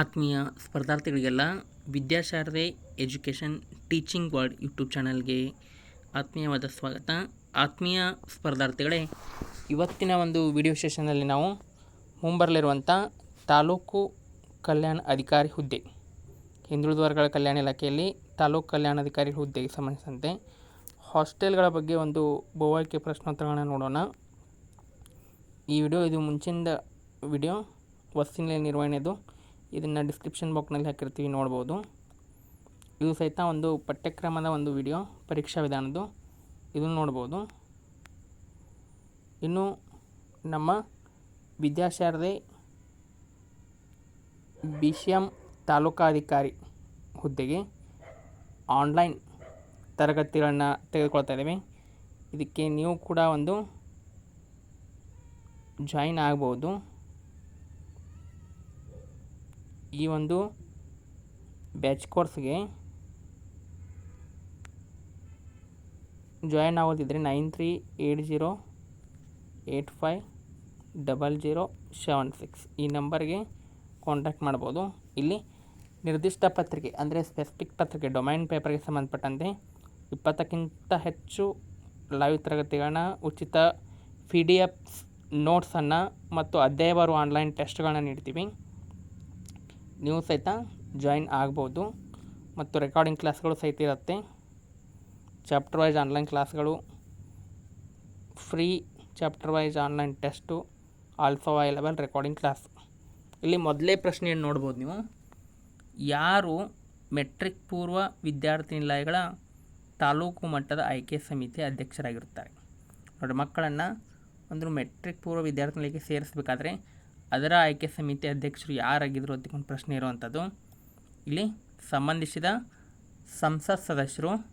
ಆತ್ಮೀಯ ಸ್ಪರ್ಧಾರ್ಥಿಗಳಿಗೆಲ್ಲ Vidyasharade education teaching world YouTube ಚಾನಲ್ಗೆ ಆತ್ಮೀಯವಾದ ಸ್ವಾಗತ. ಆತ್ಮೀಯ ಸ್ಪರ್ಧಾರ್ಥಿಗಳೇ, ಇವತ್ತಿನ ಒಂದು ವಿಡಿಯೋ ಸೆಷನ್ನಲ್ಲಿ ನಾವು ಮುಂಬರಲಿರುವಂಥ ತಾಲೂಕು ಕಲ್ಯಾಣ ಅಧಿಕಾರಿ ಹುದ್ದೆ ಹಿಂದುಳಿದ ವರ್ಗಗಳ ಕಲ್ಯಾಣ ಇಲಾಖೆಯಲ್ಲಿ ತಾಲೂಕು ಕಲ್ಯಾಣಾಧಿಕಾರಿ ಹುದ್ದೆಗೆ ಸಂಬಂಧಿಸಿದಂತೆ ಹಾಸ್ಟೆಲ್ಗಳ ಬಗ್ಗೆ ಒಂದು ಬಹುಆಯ್ಕೆ ಪ್ರಶ್ನೋತ್ತರಗಳನ್ನು ನೋಡೋಣ. ಈ ವಿಡಿಯೋ ಇದು ಮುಂಚಿನ ವಿಡಿಯೋ ವಸ್ತಿನಿಲಯ ನಿರ್ವಹಣೆದು ಇದನ್ನು ಡಿಸ್ಕ್ರಿಪ್ಷನ್ ಬಾಕ್ನಲ್ಲಿ ಹಾಕಿರ್ತೀವಿ, ನೋಡ್ಬೋದು. ಇದು ಸಹಿತ ಒಂದು ಪಠ್ಯಕ್ರಮದ ಒಂದು ವಿಡಿಯೋ ಪರೀಕ್ಷಾ ವಿಧಾನದ್ದು. ಇದನ್ನು ನೋಡ್ಬೋದು. ಇನ್ನು ನಮ್ಮ ವಿದ್ಯಾಶಾರದೆ ಬಿ ಸಿ ಎಂ ತಾಲೂಕಾಧಿಕಾರಿ ಹುದ್ದೆಗೆ ಆನ್ಲೈನ್ ತರಗತಿಗಳನ್ನು ತೆಗೆದುಕೊಳ್ತಾ ಇದ್ದೇವೆ. ಇದಕ್ಕೆ ನೀವು ಕೂಡ ಒಂದು ಜಾಯಿನ್ ಆಗ್ಬೋದು. ಈ ಒಂದು ಬ್ಯಾಚ್ ಕೋರ್ಸ್ಗೆ join ಆಗೋದಿದ್ದರೆ nine three eight zero eight five double zero seven six ಈ ನಂಬರ್ಗೆ ಕಾಂಟ್ಯಾಕ್ಟ್ ಮಾಡ್ಬೋದು. ಇಲ್ಲಿ ನಿರ್ದಿಷ್ಟ ಪತ್ರಿಕೆ, ಅಂದರೆ ಸ್ಪೆಸಿಫಿಕ್ ಪತ್ರಿಕೆ ಡೊಮೈನ್ ಪೇಪರ್ಗೆ ಸಂಬಂಧಪಟ್ಟಂತೆ ಇಪ್ಪತ್ತಕ್ಕಿಂತ ಹೆಚ್ಚು ಲೈವ್ ತರಗತಿಗಳನ್ನ, ಉಚಿತ ಪಿ ಡಿ ಎಫ್ ನೋಟ್ಸನ್ನು ಮತ್ತು ಅಧ್ಯಾಯವಾರು ಆನ್ಲೈನ್ ಟೆಸ್ಟ್ಗಳನ್ನ ನೀಡ್ತೀವಿ. ನೀವು ಸಹಿತ ಜಾಯಿನ್ ಆಗ್ಬೋದು. ಮತ್ತು ರೆಕಾರ್ಡಿಂಗ್ ಕ್ಲಾಸ್ಗಳು ಸಹಿತ ಇರುತ್ತೆ. ಚಾಪ್ಟರ್ ವೈಸ್ ಆನ್ಲೈನ್ ಕ್ಲಾಸ್ಗಳು free chapter wise online test also available recording class ಇಲ್ಲಿ ಮೊದಲೇ ಪ್ರಶ್ನೆಯನ್ನು ನೋಡ್ಬೋದು ನೀವು. ಯಾರು ಮೆಟ್ರಿಕ್ ಪೂರ್ವ ವಿದ್ಯಾರ್ಥಿ ನಿಲಯಗಳ ತಾಲೂಕು ಮಟ್ಟದ ಆಯ್ಕೆ ಸಮಿತಿ ಅಧ್ಯಕ್ಷರಾಗಿರುತ್ತಾರೆ? ನೋಡಿ, ಮಕ್ಕಳನ್ನು ಒಂದು ಮೆಟ್ರಿಕ್ ಪೂರ್ವ ವಿದ್ಯಾರ್ಥಿ ನಿಲಯಕ್ಕೆ ಸೇರಿಸಬೇಕಾದ್ರೆ ಅದರ ಆಯ್ಕೆ ಸಮಿತಿ ಅಧ್ಯಕ್ಷರು ಯಾರಾಗಿದ್ದರು ಅಂತಕೊಂಡು ಪ್ರಶ್ನೆ ಇರುವಂಥದ್ದು. ಇಲ್ಲಿ ಸಂಬಂಧಿಸಿದ ಸಂಸತ್ ಸದಸ್ಯರು,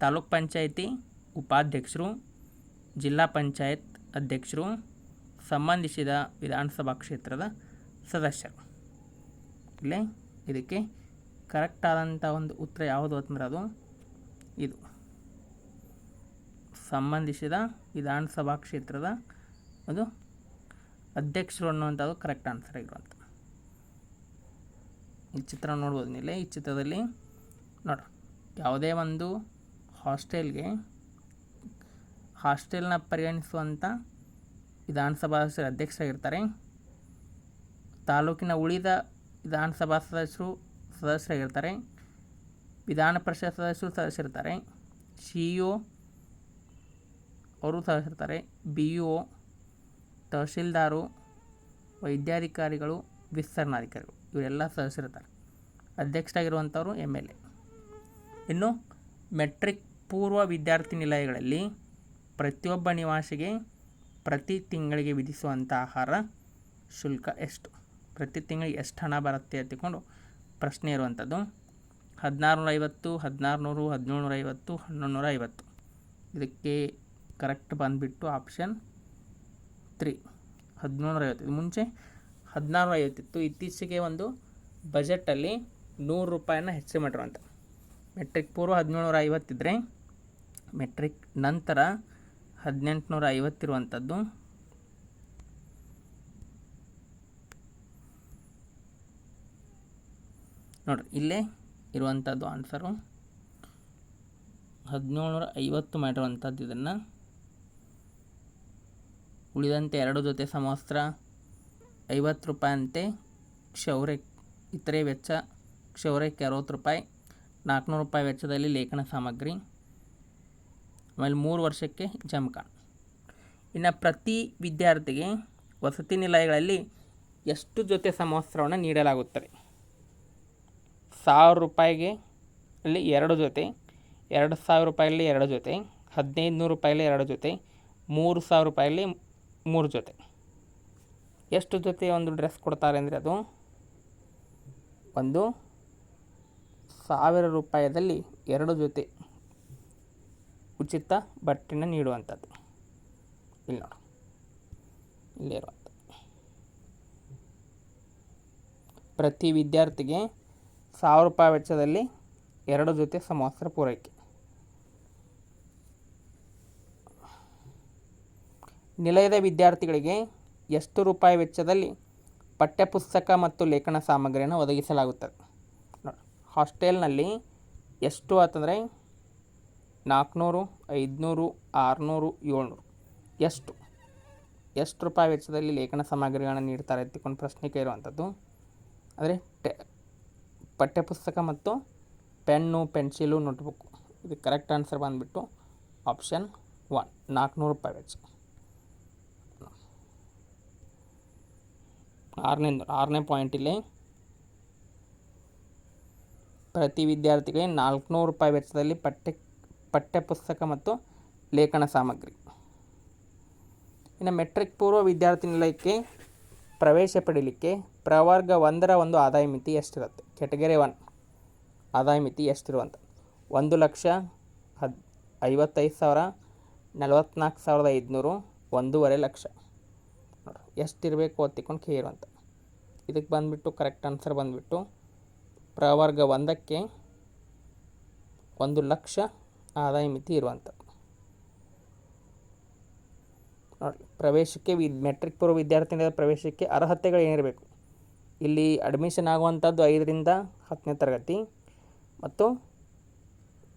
ತಾಲೂಕ್ ಪಂಚಾಯಿತಿ ಉಪಾಧ್ಯಕ್ಷರು, ಜಿಲ್ಲಾ ಪಂಚಾಯತ್ ಅಧ್ಯಕ್ಷರು, ಸಂಬಂಧಿಸಿದ ವಿಧಾನಸಭಾ ಕ್ಷೇತ್ರದ ಸದಸ್ಯರು. ಇಲ್ಲಿ ಇದಕ್ಕೆ ಕರೆಕ್ಟ್ ಆದಂಥ ಒಂದು ಉತ್ತರ ಯಾವುದು ಅಂತಂದ್ರೆ ಅದು ಇದು. ಸಂಬಂಧಿಸಿದ ವಿಧಾನಸಭಾ ಕ್ಷೇತ್ರದ ಒಂದು ಅಧ್ಯಕ್ಷರು ಅನ್ನುವಂಥದ್ದು ಕರೆಕ್ಟ್ ಆನ್ಸರ್ ಆಗಿರುವಂಥ ಈ ಚಿತ್ರ ನೋಡ್ಬೋದು ಮೇಲೆ ಈ ಚಿತ್ರದಲ್ಲಿ ನೋಡ್ರಿ ಯಾವುದೇ ಒಂದು ಹಾಸ್ಟೆಲ್ಗೆ ಹಾಸ್ಟೆಲ್ನ ಪರಿಗಣಿಸುವಂಥ ವಿಧಾನಸಭಾ ಸದಸ್ಯರು ಅಧ್ಯಕ್ಷರಾಗಿರ್ತಾರೆ. ತಾಲೂಕಿನ ಉಳಿದ ವಿಧಾನಸಭಾ ಸದಸ್ಯರು ಸದಸ್ಯರಾಗಿರ್ತಾರೆ. ವಿಧಾನ ಪರಿಷತ್ ಸದಸ್ಯರು ಸದಸ್ಯರಿರ್ತಾರೆ. ಸಿ ಇ ಒ ಅವರು ಸದಸ್ಯರಿರ್ತಾರೆ. ಬಿ ಇ ಒ ತಹಶೀಲ್ದಾರು, ವೈದ್ಯಾಧಿಕಾರಿಗಳು ವಿಸ್ತರಣಾಧಿಕಾರಿಗಳು ಇವರೆಲ್ಲ ಸದಸ್ಯರಿರ್ತಾರೆ. ಅಧ್ಯಕ್ಷರಾಗಿರುವಂಥವ್ರು ಎಂ ಎಲ್ ಎ. ಇನ್ನು ಮೆಟ್ರಿಕ್ ಪೂರ್ವ ವಿದ್ಯಾರ್ಥಿ ನಿಲಯಗಳಲ್ಲಿ ಪ್ರತಿಯೊಬ್ಬ ನಿವಾಸಿಗೆ ಪ್ರತಿ ತಿಂಗಳಿಗೆ ವಿಧಿಸುವಂಥ ಆಹಾರ ಶುಲ್ಕ ಎಷ್ಟು? ಪ್ರತಿ ತಿಂಗಳಿಗೆ ಎಷ್ಟು ಹಣ ಬರುತ್ತೆ ಅಂತಕೊಂಡು ಪ್ರಶ್ನೆ ಇರುವಂಥದ್ದು. ಹದಿನಾರು ನೂರ ಐವತ್ತು ಹದಿನಾರು ನೂರು ಹದಿನೇಳು ನೂರ ಐವತ್ತು ಹನ್ನೊಂದು ನೂರ ಐವತ್ತು ಇದಕ್ಕೆ ಕರೆಕ್ಟ್ ಬಂದುಬಿಟ್ಟು ಆಪ್ಷನ್ ತ್ರೀ ಹದಿನೇಳು ನೂರ ಐವತ್ತು ಮುಂಚೆ ಹದಿನಾರು ನೂರ ಐವತ್ತಿತ್ತು ಇತ್ತೀಚೆಗೆ ಒಂದು ಬಜೆಟಲ್ಲಿ ನೂರು ರೂಪಾಯಿನ ಹೆಚ್ಚು ಮಾಡಿರುವಂಥ ಮೆಟ್ರಿಕ್ ಪೂರ್ವ ಹದಿನೇಳು ಐವತ್ತಿದ್ದರೆ ಮೆಟ್ರಿಕ್ ನಂತರ ಹದಿನೆಂಟುನೂರ ಐವತ್ತಿರುವಂಥದ್ದು ನೋಡಿರಿ, ಇಲ್ಲೇ ಇರುವಂಥದ್ದು ಆನ್ಸರು. ಹದಿನೇಳು ನೂರ ಐವತ್ತು ಮಾಡಿರುವಂಥದ್ದು ಇದನ್ನು ಉಳಿದಂತೆ ಎರಡು ಜೊತೆ ಸಮವಸ್ತ್ರ, ಐವತ್ತು ರೂಪಾಯಿ ಅಂತೆ ಕ್ಷೌರೆ, ಇತರೆ ವೆಚ್ಚ ಕ್ಷೌರಕ್ಕೆ ಅರವತ್ತು ರೂಪಾಯಿ, ನಾಲ್ಕುನೂರು ರೂಪಾಯಿ ವೆಚ್ಚದಲ್ಲಿ ಲೇಖನ ಸಾಮಗ್ರಿ. ಆಮೇಲೆ ಮೂರು ವರ್ಷಕ್ಕೆ ಜಮಖಾನ್ ಇನ್ನು ಪ್ರತಿ ವಿದ್ಯಾರ್ಥಿಗೆ ವಸತಿ ನಿಲಯಗಳಲ್ಲಿ ಎಷ್ಟು ಜೊತೆ ಸಮವಸ್ತ್ರವನ್ನು ನೀಡಲಾಗುತ್ತದೆ? ಸಾವಿರ ರೂಪಾಯಿಗೆ ಅಲ್ಲಿ ಎರಡು ಜೊತೆ, ಎರಡು ಸಾವಿರ ರೂಪಾಯಲ್ಲಿ ಎರಡು ಜೊತೆ ಹದಿನೈದು ನೂರು ರೂಪಾಯಲ್ಲಿ ಎರಡು ಜೊತೆ, ಮೂರು ಸಾವಿರ ರೂಪಾಯಲ್ಲಿ ಮೂರು ಜೊತೆ. ಎಷ್ಟು ಜೊತೆ ಒಂದು ಡ್ರೆಸ್ ಕೊಡ್ತಾರೆ ಅಂದರೆ ಅದು ಒಂದು ಸಾವಿರ ರೂಪಾಯದಲ್ಲಿ ಎರಡು ಜೊತೆ ಉಚಿತ ಬಟ್ಟೆನ ನೀಡುವಂಥದ್ದು. ಇಲ್ಲಿ ನೋಡು. ಇಲ್ಲೇ ಇರುವಂಥದ್ದು. ಪ್ರತಿ ವಿದ್ಯಾರ್ಥಿಗೆ ಸಾವಿರ ರೂಪಾಯಿ ವೆಚ್ಚದಲ್ಲಿ ಎರಡು ಜೊತೆ ಸಮವಸ್ತ್ರ ಪೂರೈಕೆ. ನಿಲಯದ ವಿದ್ಯಾರ್ಥಿಗಳಿಗೆ ಎಷ್ಟು ರೂಪಾಯಿ ವೆಚ್ಚದಲ್ಲಿ ಪಠ್ಯಪುಸ್ತಕ ಮತ್ತು ಲೇಖನ ಸಾಮಗ್ರಿಯನ್ನು ಒದಗಿಸಲಾಗುತ್ತದೆ? ನೋಡಿ, ಹಾಸ್ಟೆಲ್ನಲ್ಲಿ ಎಷ್ಟು ಅಂತಂದರೆ ನಾಲ್ಕುನೂರು, ಐದುನೂರು, ಆರುನೂರು, ಏಳ್ನೂರು. ಎಷ್ಟು? ಎಷ್ಟು ರೂಪಾಯಿ ವೆಚ್ಚದಲ್ಲಿ ಲೇಖನ ಸಾಮಗ್ರಿಗಳನ್ನು ನೀಡ್ತಾರೆ ಎತ್ತಿಕೊಂಡು ಪ್ರಶ್ನೆ ಕೇಳುವಂಥದ್ದು. ಅಂದರೆ ಟೆ, ಪಠ್ಯಪುಸ್ತಕ ಮತ್ತು ಪೆನ್ನು, ಪೆನ್ಸಿಲು ನೋಟ್ಬುಕ್ಕು ಇದು ಕರೆಕ್ಟ್ ಆನ್ಸರ್ ಬಂದುಬಿಟ್ಟು ಆಪ್ಷನ್ ಒನ್, ನಾಲ್ಕುನೂರು ರೂಪಾಯಿ ವೆಚ್ಚ. ಆರನೇ ಆರನೇ ಪಾಯಿಂಟ್ ಇಲ್ಲಿ. ಪ್ರತಿ ವಿದ್ಯಾರ್ಥಿಗಳಿಗೆ ನಾಲ್ಕುನೂರು ರೂಪಾಯಿ ವೆಚ್ಚದಲ್ಲಿ ಪಠ್ಯ, ಪಠ್ಯಪುಸ್ತಕ ಮತ್ತು ಲೇಖನ ಸಾಮಗ್ರಿ. ಇನ್ನು ಮೆಟ್ರಿಕ್ ಪೂರ್ವ ವಿದ್ಯಾರ್ಥಿ ನಿಲಯಕ್ಕೆ ಪ್ರವೇಶ ಪಡೀಲಿಕ್ಕೆ ಪ್ರವರ್ಗ ಒಂದರ ಒಂದು ಆದಾಯ ಮಿತಿ ಎಷ್ಟಿರುತ್ತೆ? ಕೆಟಗರಿ ಒನ್ ಆದಾಯ ಮಿತಿ ಎಷ್ಟಿರುವಂಥ ಒಂದು ಲಕ್ಷ ಹದ್, ಐವತ್ತೈದು ಸಾವಿರ ನಲವತ್ತ್ನಾಲ್ಕು ಸಾವಿರದ ಐದುನೂರು ಒಂದೂವರೆ ಲಕ್ಷ. ನೋಡ್ರಿ, ಎಷ್ಟಿರಬೇಕು ಒತ್ತಿಕೊಂಡು ಇದಕ್ಕೆ ಬಂದುಬಿಟ್ಟು ಕರೆಕ್ಟ್ ಆನ್ಸರ್ ಬಂದುಬಿಟ್ಟು ಪ್ರವರ್ಗ ಒಂದಕ್ಕೆ ಒಂದು ಲಕ್ಷ ಆದಾಯ ಮಿತಿ ಇರುವಂಥ ನೋಡಿ ಪ್ರವೇಶಕ್ಕೆ ವಿ ಮೆಟ್ರಿಕ್ ಪೂರ್ವ ವಿದ್ಯಾರ್ಥಿಗಳ ಪ್ರವೇಶಕ್ಕೆ ಅರ್ಹತೆಗಳು ಏನಿರಬೇಕು? ಇಲ್ಲಿ ಅಡ್ಮಿಷನ್ ಆಗುವಂಥದ್ದು ಐದರಿಂದ ಹತ್ತನೇ ತರಗತಿ ಮತ್ತು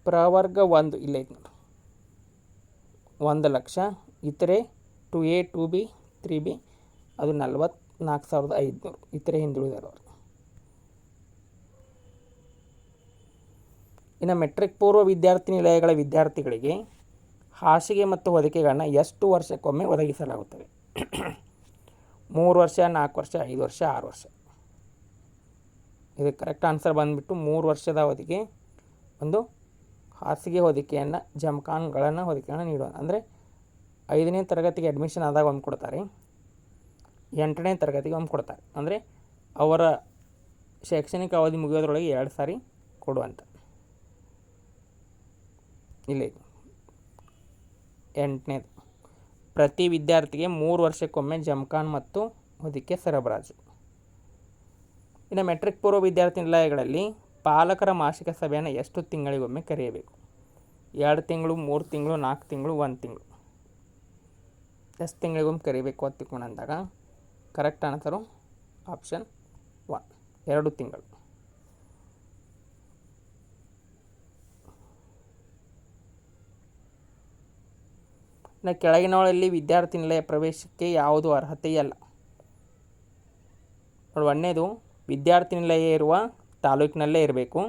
ಪ್ರವರ್ಗ ಒಂದು, ಇಲ್ಲೇ ಐತೆ ನೋಡಿ ಒಂದು ಲಕ್ಷ ಇತರೆ two A two B three B ಅದು ನಲ್ವತ್ನಾಲ್ಕು ಸಾವಿರದ ಐದುನೂರು ಇತರೆ ಹಿಂದುಳಿದವರು ಇನ್ನು ಮೆಟ್ರಿಕ್ ಪೂರ್ವ ವಿದ್ಯಾರ್ಥಿ ನಿಲಯಗಳ ವಿದ್ಯಾರ್ಥಿಗಳಿಗೆ ಹಾಸಿಗೆ ಮತ್ತು ಹೊದಿಕೆಗಳನ್ನು ಎಷ್ಟು ವರ್ಷಕ್ಕೊಮ್ಮೆ ಒದಗಿಸಲಾಗುತ್ತದೆ? ಮೂರು ವರ್ಷ, ನಾಲ್ಕು ವರ್ಷ, ಐದು ವರ್ಷ, ಆರು ವರ್ಷ. ಇದಕ್ಕೆ ಕರೆಕ್ಟ್ ಆನ್ಸರ್ ಬಂದುಬಿಟ್ಟು ಮೂರು ವರ್ಷದ ಅವಧಿಗೆ ಒಂದು ಹಾಸಿಗೆ ಹೊದಿಕೆಯನ್ನು, ಜಮಖಾನ್ಗಳನ್ನು ಹೊದಿಕೆಯನ್ನು ನೀಡೋಣ ಅಂದರೆ ಐದನೇ ತರಗತಿಗೆ ಅಡ್ಮಿಷನ್ ಆದಾಗ ಒಂದು ಕೊಡ್ತಾರೆ ಎಂಟನೇ ತರಗತಿಗೆ ಒಮ್ಮೆ ಕೊಡ್ತಾರೆ. ಅಂದರೆ ಅವರ ಶೈಕ್ಷಣಿಕ ಅವಧಿ ಮುಗಿಯೋದ್ರೊಳಗೆ ಎರಡು ಸಾರಿ ಕೊಡುವಂಥ ಇಲ್ಲಿ ಎಂಟನೇದು ಪ್ರತಿ ವಿದ್ಯಾರ್ಥಿಗೆ ಮೂರು ವರ್ಷಕ್ಕೊಮ್ಮೆ ಜಮ್ಖಾನ್ ಮತ್ತು ಹೊದಿಕೆ ಸರಬರಾಜು. ಇನ್ನು ಮೆಟ್ರಿಕ್ ಪೂರ್ವ ವಿದ್ಯಾರ್ಥಿ ನಿಲಯಗಳಲ್ಲಿ ಪಾಲಕರ ಮಾಸಿಕ ಸಭೆಯನ್ನು ಎಷ್ಟು ತಿಂಗಳಿಗೊಮ್ಮೆ ಕರೆಯಬೇಕು? ಎರಡು ತಿಂಗಳು, ಮೂರು ತಿಂಗಳು, ನಾಲ್ಕು ತಿಂಗಳು, ಒಂದು ತಿಂಗಳು. ಎಷ್ಟು ತಿಂಗಳಿಗೊಮ್ಮೆ ಕರಿಬೇಕು ಅಂತ ತಿಳ್ಕೊಂಡಂದಾಗ ಕರೆಕ್ಟ್ ಆನ್ಸರು ಆಪ್ಷನ್ ಒನ್, ಎರಡು ತಿಂಗಳು. ಇನ್ನು ಕೆಳಗಿನವಳಲ್ಲಿ ವಿದ್ಯಾರ್ಥಿ ನಿಲಯ ಪ್ರವೇಶಕ್ಕೆ ಯಾವುದು ಅರ್ಹತೆಯಲ್ಲ? ನೋಡಿ, ಒಂದನೇದು ವಿದ್ಯಾರ್ಥಿ ನಿಲಯ ಇರುವ ತಾಲೂಕಿನಲ್ಲೇ ಇರಬೇಕು.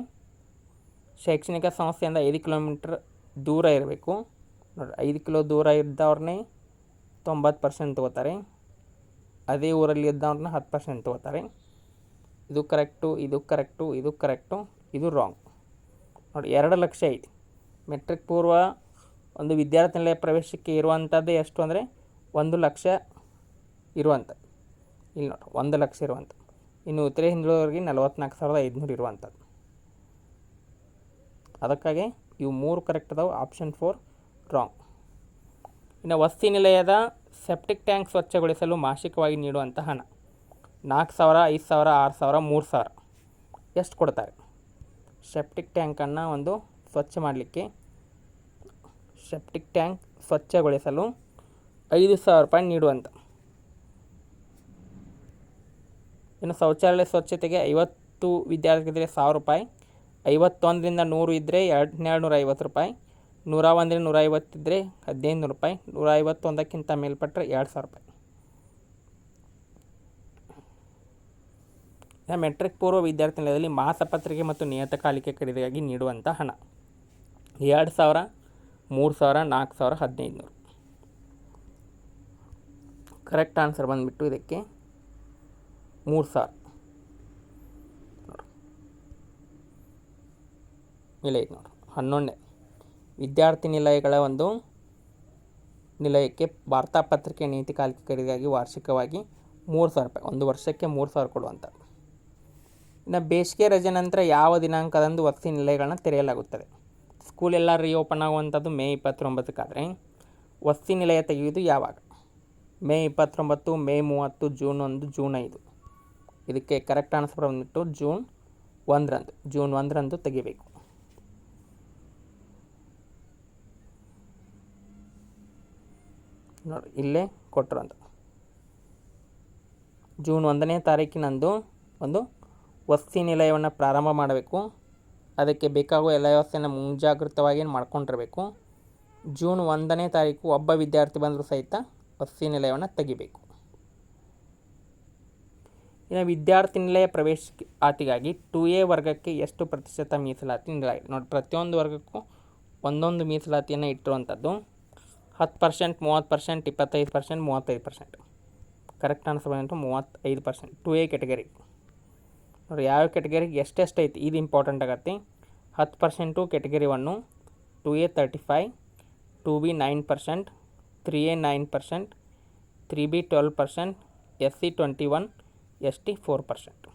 ಶೈಕ್ಷಣಿಕ ಸಂಸ್ಥೆಯಿಂದ ಐದು ಕಿಲೋಮೀಟ್ರ್ ದೂರ ಇರಬೇಕು. ನೋಡಿ, ಐದು ಕಿಲೋ ದೂರ ಇದ್ದವ್ರನ್ನೇ ತೊಂಬತ್ತು ಪರ್ಸೆಂಟ್ ತೊಗೋತಾರೆ. ಅದೇ ಊರಲ್ಲಿ ಇದ್ದವ್ರನ್ನ ಹತ್ತು ಪರ್ಸೆಂಟ್ ತೊಗೋತಾರೆ. ಇದು ಕರೆಕ್ಟು ಇದು ಕರೆಕ್ಟು ಇದು ಕರೆಕ್ಟು ಇದು ರಾಂಗ್ ನೋಡಿ, ಎರಡು ಲಕ್ಷ ಐತಿ. ಮೆಟ್ರಿಕ್ ಪೂರ್ವ ಒಂದು ವಿದ್ಯಾರ್ಥಿ ನಿಲಯ ಪ್ರವೇಶಕ್ಕೆ ಇರುವಂಥದ್ದು ಎಷ್ಟು ಅಂದರೆ ಒಂದು ಲಕ್ಷ ಇರುವಂಥದ್ದು. ಇಲ್ಲಿ ನೋಡಿ, ಒಂದು ಲಕ್ಷ ಇರುವಂಥದ್ದು. ಇನ್ನು ಉತ್ತರ ಹಿಂದುಳಿದವರಿಗೆ ನಲವತ್ನಾಲ್ಕು ಸಾವಿರದ ಐದುನೂರು ಇರುವಂಥದ್ದು. ಅದಕ್ಕಾಗಿ ಇವು ಮೂರು ಕರೆಕ್ಟ್ ಅದಾವೆ ಆಪ್ಷನ್ ಫೋರ್ ರಾಂಗ್ ಇನ್ನು ವಸತಿ ನಿಲಯದ ಸೆಪ್ಟಿಕ್ ಟ್ಯಾಂಕ್ ಸ್ವಚ್ಛಗೊಳಿಸಲು ಮಾಸಿಕವಾಗಿ ನೀಡುವಂಥ ಹಣ. ನಾಲ್ಕು ಸಾವಿರ, ಐದು ಸಾವಿರ, ಆರು ಸಾವಿರ, ಮೂರು ಸಾವಿರ ಎಷ್ಟು ಕೊಡ್ತಾರೆ? ಸೆಪ್ಟಿಕ್ ಟ್ಯಾಂಕನ್ನು ಒಂದು ಸ್ವಚ್ಛ ಮಾಡಲಿಕ್ಕೆ ಸೆಪ್ಟಿಕ್ ಟ್ಯಾಂಕ್ ಸ್ವಚ್ಛಗೊಳಿಸಲು ಐದು ಸಾವಿರ ರೂಪಾಯಿ ನೀಡುವಂಥ ಇನ್ನು ಶೌಚಾಲಯ ಸ್ವಚ್ಛತೆಗೆ ಐವತ್ತು ವಿದ್ಯಾರ್ಥಿಗಳಿದ್ರೆ ಸಾವಿರ ರೂಪಾಯಿ, ಐವತ್ತೊಂದರಿಂದ ನೂರು ಇದ್ದರೆ ಎರಡು ನೂರ ಐವತ್ತು ರೂಪಾಯಿ ನೂರ ಒಂದರಿಂದ ನೂರ ಐವತ್ತಿದ್ದರೆ ಹದಿನೈದು ನೂರು ರೂಪಾಯಿ ನೂರ ಐವತ್ತೊಂದಕ್ಕಿಂತ ಮೇಲ್ಪಟ್ಟರೆ ಎರಡು ಸಾವಿರ ರೂಪಾಯಿ. ಮೆಟ್ರಿಕ್ ಪೂರ್ವ ವಿದ್ಯಾರ್ಥಿ ನಿಲಯದಲ್ಲಿ ಮಾಸಪತ್ರಿಕೆ ಮತ್ತು ನಿಯತಕಾಲಿಕೆ ಖರೀದಿಗಾಗಿ ನೀಡುವಂಥ ಹಣ. ಎರಡು ಸಾವಿರ, ಮೂರು ಸಾವಿರ, ನಾಲ್ಕು ಸಾವಿರ, ಹದಿನೈದು ನೂರು. ಕರೆಕ್ಟ್ ಆನ್ಸರ್ ಬಂದುಬಿಟ್ಟು ಇದಕ್ಕೆ ಮೂರು ಸಾವಿರ. ಇಲ್ಲ, ಐದುನೂರು. ನೋಡ್ರಿ ಹನ್ನೊಂದನೇ. ವಿದ್ಯಾರ್ಥಿ ನಿಲಯಗಳ ಒಂದು ನಿಲಯಕ್ಕೆ ವಾರ್ತಾಪತ್ರಿಕೆ ನೀತಿ ಕಾಲಿಕೆ ಖರೀದಿಗಾಗಿ ವಾರ್ಷಿಕವಾಗಿ ಮೂರು ಸಾವಿರ ರೂಪಾಯಿ, ಒಂದು ವರ್ಷಕ್ಕೆ ಮೂರು ಸಾವಿರ ಕೊಡುವಂಥದ್ದು ಇನ್ನು ಬೇಸಿಗೆ ರಜೆ ನಂತರ ಯಾವ ದಿನಾಂಕದಂದು ವಸತಿ ನಿಲಯಗಳನ್ನ ತೆರೆಯಲಾಗುತ್ತದೆ? ಸ್ಕೂಲ್ ಎಲ್ಲ ರೀಓಪನ್ ಆಗುವಂಥದ್ದು ಮೇ ಇಪ್ಪತ್ತೊಂಬತ್ತಕ್ಕಾದರೆ. ವಸತಿ ನಿಲಯ ತೆಗೆಯುವುದು ಯಾವಾಗ? ಮೇ ಇಪ್ಪತ್ತೊಂಬತ್ತು, ಮೇ ಮೂವತ್ತು, ಜೂನ್ ಒಂದು, ಜೂನ್ ಐದು. ಇದಕ್ಕೆ ಕರೆಕ್ಟ್ ಆನ್ಸರ್ ಬಂದ್ಬಿಟ್ಟು ಜೂನ್ ಒಂದರಂದು ಜೂನ್ ಒಂದರಂದು ತೆಗಿಬೇಕು. ನೋಡಿ ಇಲ್ಲೇ ಕೊಟ್ಟರು ಅಂತ. ಜೂನ್ ಒಂದನೇ ತಾರೀಕಿನಂದು ಒಂದು ವಸತಿ ನಿಲಯವನ್ನು ಪ್ರಾರಂಭ ಮಾಡಬೇಕು. ಅದಕ್ಕೆ ಬೇಕಾಗುವ ಎಲ್ಲ ವ್ಯವಸ್ಥೆಯನ್ನು ಮುಂಜಾಗೃತವಾಗಿ ಮಾಡ್ಕೊಂಡಿರಬೇಕು. ಜೂನ್ ಒಂದನೇ ತಾರೀಕು ಒಬ್ಬ ವಿದ್ಯಾರ್ಥಿ ಬಂದರೂ ಸಹಿತ ವಸತಿ ನಿಲಯವನ್ನು ತೆಗಿಬೇಕು. ಇನ್ನು ವಿದ್ಯಾರ್ಥಿ ನಿಲಯ ಪ್ರವೇಶ ಆತಿಗಾಗಿ ಟು ಎ ವರ್ಗಕ್ಕೆ ಎಷ್ಟು ಪ್ರತಿಶತ ಮೀಸಲಾತಿ ನೀಡಲಾಗಿದೆ? ನೋಡಿ, ಪ್ರತಿಯೊಂದು ವರ್ಗಕ್ಕೂ ಒಂದೊಂದು ಮೀಸಲಾತಿಯನ್ನು ಇಟ್ಟಿರುವಂಥದ್ದು. ಹತ್ತು ಪರ್ಸೆಂಟ್ ಮೂವತ್ತು ಪರ್ಸೆಂಟ್ ಇಪ್ಪತ್ತೈದು ಪರ್ಸೆಂಟ್ ಮೂವತ್ತೈದು ಪರ್ಸೆಂಟ್ ಕರೆಕ್ಟ್ ಆನ್ಸರ್ ಬಂತು ಮೂವತ್ತೈದು ಪರ್ಸೆಂಟ್ ಟು ಎ ಕೆಟಗರಿ ನೋಡಿ ಯಾವ ಕೆಟಗರಿಗೆ ಎಷ್ಟೆಷ್ಟು ಐತಿ? ಇದು ಇಂಪಾರ್ಟೆಂಟ್ ಆಗತ್ತೆ. ಹತ್ತು percent category one two A thirty five two B nine percent three A nine percent three B twelve percent S C twenty one S T four percent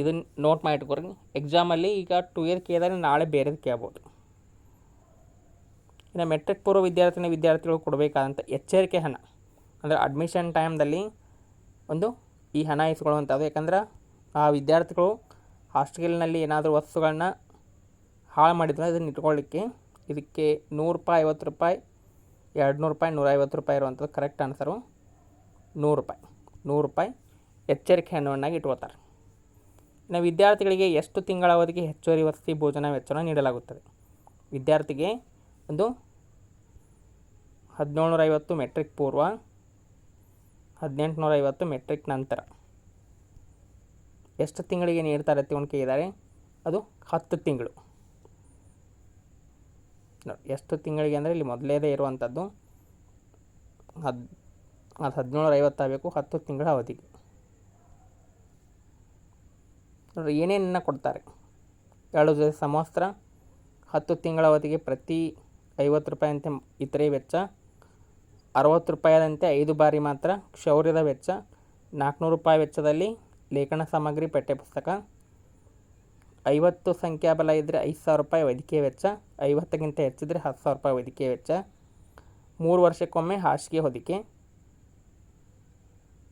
ಇದನ್ನು note ಮಾಡಿ ಇಟ್ಕೊರಿ. ಎಕ್ಸಾಮಲ್ಲಿ ಈಗ ಟು ಇಯರ್ ಕೇಳಿದ್ರೆ ನಾಳೆ ಬೇರೆದು ಕೇಳ್ಬೋದು. ಇನ್ನು ಮೆಟ್ರಿಕ್ ಪೂರ್ವ ವಿದ್ಯಾರ್ಥಿನಿ ವಿದ್ಯಾರ್ಥಿಗಳು ಕೊಡಬೇಕಾದಂಥ ಎಚ್ಚರಿಕೆ ಹಣ. ಅಂದರೆ ಅಡ್ಮಿಷನ್ ಟೈಮ್ದಲ್ಲಿ ಒಂದು ಈ ಹಣ ಇಸ್ಕೊಳ್ಳುವಂಥದ್ದು. ಯಾಕಂದ್ರೆ ಆ ವಿದ್ಯಾರ್ಥಿಗಳು ಹಾಸ್ಟೆಲ್ನಲ್ಲಿ ಏನಾದರೂ ವಸ್ತುಗಳನ್ನ ಹಾಳು ಮಾಡಿದ್ರೆ ಅದನ್ನು ಇಟ್ಕೊಳ್ಳಿಕ್ಕೆ ಇದಕ್ಕೆ ನೂರು ರೂಪಾಯಿ, ಐವತ್ತು ರೂಪಾಯಿ ಎರಡು ನೂರು ರೂಪಾಯಿ, ನೂರೈವತ್ತು ರೂಪಾಯಿ ಇರುವಂಥದ್ದು ಕರೆಕ್ಟ್ ಆನ್ಸರು ನೂರು ರೂಪಾಯಿ. ನೂರು ರೂಪಾಯಿ ಎಚ್ಚರಿಕೆ ಹಣವನ್ನಾಗಿ ಇಟ್ಕೋತಾರೆ ಇನ್ನು ವಿದ್ಯಾರ್ಥಿಗಳಿಗೆ ಎಷ್ಟು ತಿಂಗಳ ಅವಧಿಗೆ ಹೆಚ್ಚುವರಿ ವಸತಿ ಭೋಜನ ವೆಚ್ಚವನ್ನು ನೀಡಲಾಗುತ್ತದೆ. ವಿದ್ಯಾರ್ಥಿಗೆ ಒಂದು ಹದಿನೇಳುನೂರ ಐವತ್ತು ಮೆಟ್ರಿಕ್ ಪೂರ್ವ ಹದಿನೆಂಟುನೂರ ಐವತ್ತು ಮೆಟ್ರಿಕ್ ನಂತರ. ಎಷ್ಟು ತಿಂಗಳಿಗೆ ನೀಡ್ತಾರೆ ಅಂತ ಇದ್ದಾರೆ ಅದು ಹತ್ತು ತಿಂಗಳು. ನೋಡಿ, ಎಷ್ಟು ತಿಂಗಳಿಗೆ ಅಂದರೆ ಇಲ್ಲಿ ಮೊದಲೇದೇ ಇರುವಂಥದ್ದು ಹದ್, ಅದು ಹದಿನೇಳು ಐವತ್ತಾಗಬೇಕು ಹತ್ತು ತಿಂಗಳ ಅವಧಿಗೆ. ನೋಡಿ, ಏನೇನನ್ನ ಕೊಡ್ತಾರೆ? ಎರಡು ಜೊತೆ ಸಮವಸ್ತ್ರ, ಹತ್ತು ತಿಂಗಳ ಅವಧಿಗೆ ಪ್ರತಿ ಐವತ್ತು ಅಂತ ಇತರೆ ವೆಚ್ಚ. ಅರವತ್ತು ರೂಪಾಯಿಯಾದಂತೆ ಐದು ಬಾರಿ ಮಾತ್ರ ಕ್ಷೌರ್ಯದ ವೆಚ್ಚ. ನಾಲ್ಕುನೂರು ರೂಪಾಯಿ ವೆಚ್ಚದಲ್ಲಿ ಲೇಖನ ಸಾಮಗ್ರಿ ಪಠ್ಯಪುಸ್ತಕ ಐವತ್ತು ಸಂಖ್ಯಾಬಲ ಇದ್ದರೆ ಐದು ಸಾವಿರ ರೂಪಾಯಿ ವೈದ್ಯಕೀಯ ವೆಚ್ಚ. ಐವತ್ತಕ್ಕಿಂತ ಹೆಚ್ಚಿದ್ರೆ ಹತ್ತು ಸಾವಿರ ರೂಪಾಯಿ ವೈದ್ಯಕೀಯ ವೆಚ್ಚ. ಮೂರು ವರ್ಷಕ್ಕೊಮ್ಮೆ ಹಾಸಿಗೆ ಹೊದಿಕೆ.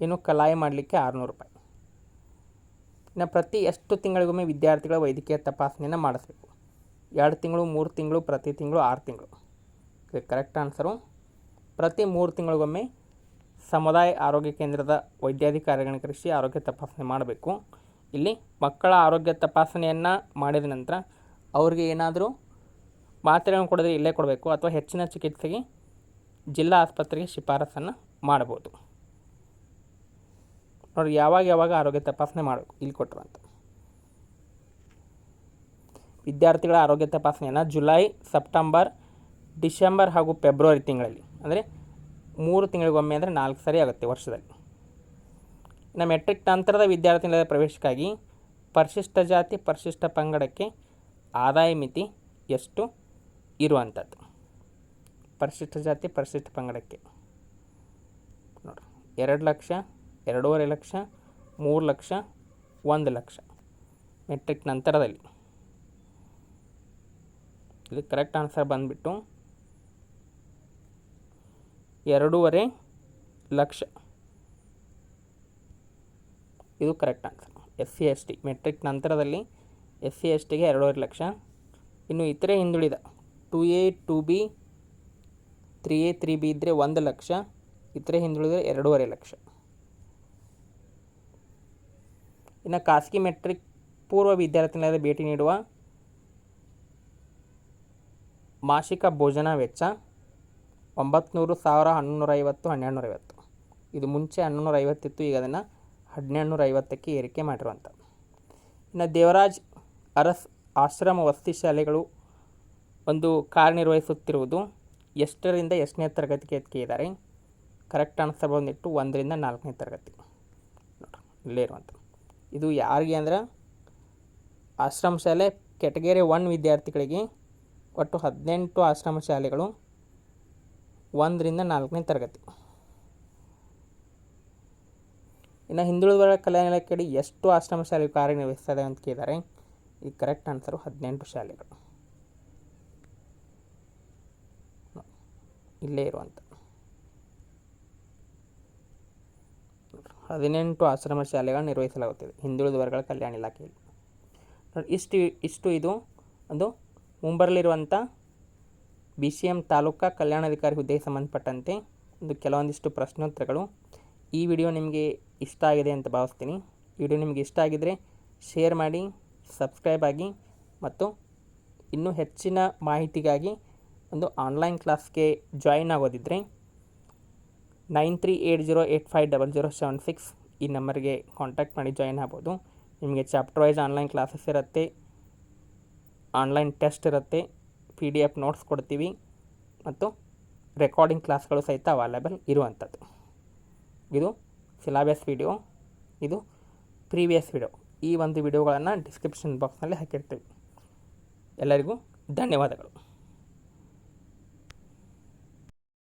ಇನ್ನು ಕಲಾಯಿ ಮಾಡಲಿಕ್ಕೆ ಆರುನೂರು ರೂಪಾಯಿ. ಇನ್ನು ಪ್ರತಿ ಎಷ್ಟು ತಿಂಗಳಿಗೊಮ್ಮೆ ವಿದ್ಯಾರ್ಥಿಗಳ ವೈದ್ಯಕೀಯ ತಪಾಸಣೆಯನ್ನು ಮಾಡಿಸ್ಬೇಕು? ಎರಡು ತಿಂಗಳು, ಮೂರು ತಿಂಗಳು, ಪ್ರತಿ ತಿಂಗಳು, ಆರು ತಿಂಗಳು. ಕರೆಕ್ಟ್ ಆನ್ಸರು ಪ್ರತಿ ಮೂರು ತಿಂಗಳಿಗೊಮ್ಮೆ ಸಮುದಾಯ ಆರೋಗ್ಯ ಕೇಂದ್ರದ ವೈದ್ಯಾಧಿಕಾರಿಗಳನ್ನ ಕರೆಸಿ ಆರೋಗ್ಯ ತಪಾಸಣೆ ಮಾಡಬೇಕು. ಇಲ್ಲಿ ಮಕ್ಕಳ ಆರೋಗ್ಯ ತಪಾಸಣೆಯನ್ನು ಮಾಡಿದ ನಂತರ ಅವ್ರಿಗೆ ಏನಾದರೂ ಮಾತ್ರೆಗಳನ್ನು ಕೊಡಿದ್ರೆ ಇಲ್ಲೇ ಕೊಡಬೇಕು ಅಥವಾ ಹೆಚ್ಚಿನ ಚಿಕಿತ್ಸೆಗೆ ಜಿಲ್ಲಾ ಆಸ್ಪತ್ರೆಗೆ ಶಿಫಾರಸನ್ನು ಮಾಡ್ಬೋದು ನೋಡಿ ಯಾವಾಗ ಯಾವಾಗ ಆರೋಗ್ಯ ತಪಾಸಣೆ ಮಾಡಬೇಕು, ಇಲ್ಲಿ ಕೊಟ್ಟಿರುವಂಥ ವಿದ್ಯಾರ್ಥಿಗಳ ಆರೋಗ್ಯ ತಪಾಸಣೆಯನ್ನು ಜುಲೈ, ಸೆಪ್ಟೆಂಬರ್, ಡಿಸೆಂಬರ್ ಹಾಗೂ ಫೆಬ್ರವರಿ ತಿಂಗಳಲ್ಲಿ ಅಂದರೆ ಮೂರು ತಿಂಗಳಿಗೊಮ್ಮೆ ಅಂದರೆ ನಾಲ್ಕು ಸರಿ ಆಗುತ್ತೆ ವರ್ಷದಲ್ಲಿ. ಇನ್ನು ಮೆಟ್ರಿಕ್ ನಂತರದ ವಿದ್ಯಾರ್ಥಿಗಳ ಪ್ರವೇಶಕ್ಕಾಗಿ ಪರಿಶಿಷ್ಟ ಜಾತಿ, ಪರಿಶಿಷ್ಟ ಪಂಗಡಕ್ಕೆ ಆದಾಯ ಮಿತಿ ಎಷ್ಟು ಇರುವಂಥದ್ದು? ಪರಿಶಿಷ್ಟ ಜಾತಿ, ಪರಿಶಿಷ್ಟ ಪಂಗಡಕ್ಕೆ. ನೋಡಿ ಎರಡು ಲಕ್ಷ, ಎರಡೂವರೆ ಲಕ್ಷ, ಮೂರು ಲಕ್ಷ, ಒಂದು ಲಕ್ಷ ಮೆಟ್ರಿಕ್ ನಂತರದಲ್ಲಿ. ಇದು ಕರೆಕ್ಟ್ ಆನ್ಸರ್ ಬಂದುಬಿಟ್ಟು ಎರಡೂವರೆ ಲಕ್ಷ. ಇದು correct answer. S C S T. Matric ನಂತರದಲ್ಲಿ ಎಸ್ ಸಿ ಎಸ್ ಟಿಗೆ ಎರಡೂವರೆ ಲಕ್ಷ. ಇನ್ನು ಇತರೆ ಹಿಂದುಳಿದ two A, two B, three A, three B ಇದ್ದರೆ ಒಂದು ಲಕ್ಷ. ಇತರೆ ಹಿಂದುಳಿದರೆ ಎರಡೂವರೆ ಲಕ್ಷ. ಇನ್ನು ಖಾಸಗಿ ಮೆಟ್ರಿಕ್ ಪೂರ್ವ ವಿದ್ಯಾರ್ಥಿನಿಲಯದ ಭೇಟಿ ನೀಡುವ ಮಾಸಿಕ ಭೋಜನ ವೆಚ್ಚ. ಒಂಬತ್ತು ಸಾವಿರ ಹನ್ನೊಂದು ಐವತ್ತು ಹನ್ನೆರಡು ನೂರ ಐವತ್ತು ಇದು ಮುಂಚೆ ಹನ್ನೊಂದು ನೂರ ಐವತ್ತಿತ್ತು ಈಗ ಅದನ್ನು ಹನ್ನೆರಡು ನೂರ ಐವತ್ತಕ್ಕೆ ಏರಿಕೆ ಮಾಡಿರುವಂಥ ಇನ್ನು ದೇವರಾಜ್ ಅರಸ್ ಆಶ್ರಮ ವಸತಿ ಶಾಲೆಗಳು ಒಂದು ಕಾರ್ಯನಿರ್ವಹಿಸುತ್ತಿರುವುದು ಎಷ್ಟರಿಂದ ಎಷ್ಟನೇ ತರಗತಿಗೆ ಇದ್ದಾರೆ ಕರೆಕ್ಟ್ ಆನ್ಸರ್ ಬಂದಿಟ್ಟು ಒಂದರಿಂದ ನಾಲ್ಕನೇ ತರಗತಿ. ನೋಡಿ ಇಲ್ಲೇ ಇರುವಂಥ ಇದು ಯಾರಿಗೆ ಅಂದ್ರೆ? ಆಶ್ರಮ ಶಾಲೆ, ಕೆಟಗರಿ ಒನ್ ವಿದ್ಯಾರ್ಥಿಗಳಿಗೆ, ಒಟ್ಟು ಹದಿನೆಂಟು ಆಶ್ರಮ ಶಾಲೆಗಳು ಒಂದರಿಂದ ನಾಲ್ಕನೇ ತರಗತಿ. ಇನ್ನು ಹಿಂದುಳಿದ ವರ್ಗ ಕಲ್ಯಾಣ ಇಲಾಖೆಯಡಿ ಎಷ್ಟು ಆಶ್ರಮ ಶಾಲೆ ಕಾರ್ಯನಿರ್ವಹಿಸ್ತದೆ ಅಂತ ಕೇಳಿದ್ದಾರೆ ಈ ಕರೆಕ್ಟ್ ಆನ್ಸರು ಹದಿನೆಂಟು ಶಾಲೆಗಳು. ಇಲ್ಲೇ ಇರುವಂಥ ಹದಿನೆಂಟು ಆಶ್ರಮ ಶಾಲೆಗಳನ್ನು ನಿರ್ವಹಿಸಲಾಗುತ್ತಿದೆ ಹಿಂದುಳಿದ ವರ್ಗಗಳ ಕಲ್ಯಾಣ ಇಲಾಖೆಯಲ್ಲಿ. ಇಷ್ಟು ಇಷ್ಟು ಇದು ಒಂದು ಮುಂಬರಲಿರುವಂಥ ಬಿ ಸಿ ಎಂ ತಾಲೂಕಾ ಕಲ್ಯಾಣಾಧಿಕಾರಿ ಹುದ್ದೆಗೆ ಸಂಬಂಧಪಟ್ಟಂತೆ ಒಂದು ಕೆಲವೊಂದಿಷ್ಟು ಪ್ರಶ್ನೋತ್ತರಗಳು ಈ ವಿಡಿಯೋ ನಿಮಗೆ ಇಷ್ಟ ಆಗಿದೆ ಅಂತ ಭಾವಿಸ್ತೀನಿ. ವಿಡಿಯೋ ನಿಮಗೆ ಇಷ್ಟ ಆಗಿದ್ದರೆ ಶೇರ್ ಮಾಡಿ, ಸಬ್ಸ್ಕ್ರೈಬ್ ಆಗಿ ಮತ್ತು ಇನ್ನೂ ಹೆಚ್ಚಿನ ಮಾಹಿತಿಗಾಗಿ ಒಂದು ಆನ್ಲೈನ್ ಕ್ಲಾಸ್ಗೆ join ಆಗೋದಿದ್ದರೆ nine three eight zero eight five double zero seven six ಈ ನಂಬರ್ಗೆ ಕಾಂಟ್ಯಾಕ್ಟ್ ಮಾಡಿ ಜಾಯಿನ್ ಆಗ್ಬೋದು. ನಿಮಗೆ ಚಾಪ್ಟರ್ ವೈಸ್ ಆನ್ಲೈನ್ ಕ್ಲಾಸಸ್ ಇರುತ್ತೆ, ಆನ್ಲೈನ್ ಟೆಸ್ಟ್ ಇರುತ್ತೆ ಪಿ ಡಿ ಎಫ್ ನೋಟ್ಸ್ ಕೊಡ್ತೀವಿ ಮತ್ತು ರೆಕಾರ್ಡಿಂಗ್ ಕ್ಲಾಸ್ಗಳು ಸಹಿತ ಅವೈಲೇಬಲ್ ಇರುವಂಥದ್ದು. ಇದು ಸಿಲಾಬಸ್ ವಿಡಿಯೋ ಇದು ಪ್ರೀವಿಯಸ್ ವಿಡಿಯೋ ಈ ಒಂದು ವಿಡಿಯೋಗಳನ್ನು ಡಿಸ್ಕ್ರಿಪ್ಷನ್ ಬಾಕ್ಸ್ನಲ್ಲಿ ಹಾಕಿರ್ತೀವಿ. ಎಲ್ಲರಿಗೂ ಧನ್ಯವಾದಗಳು.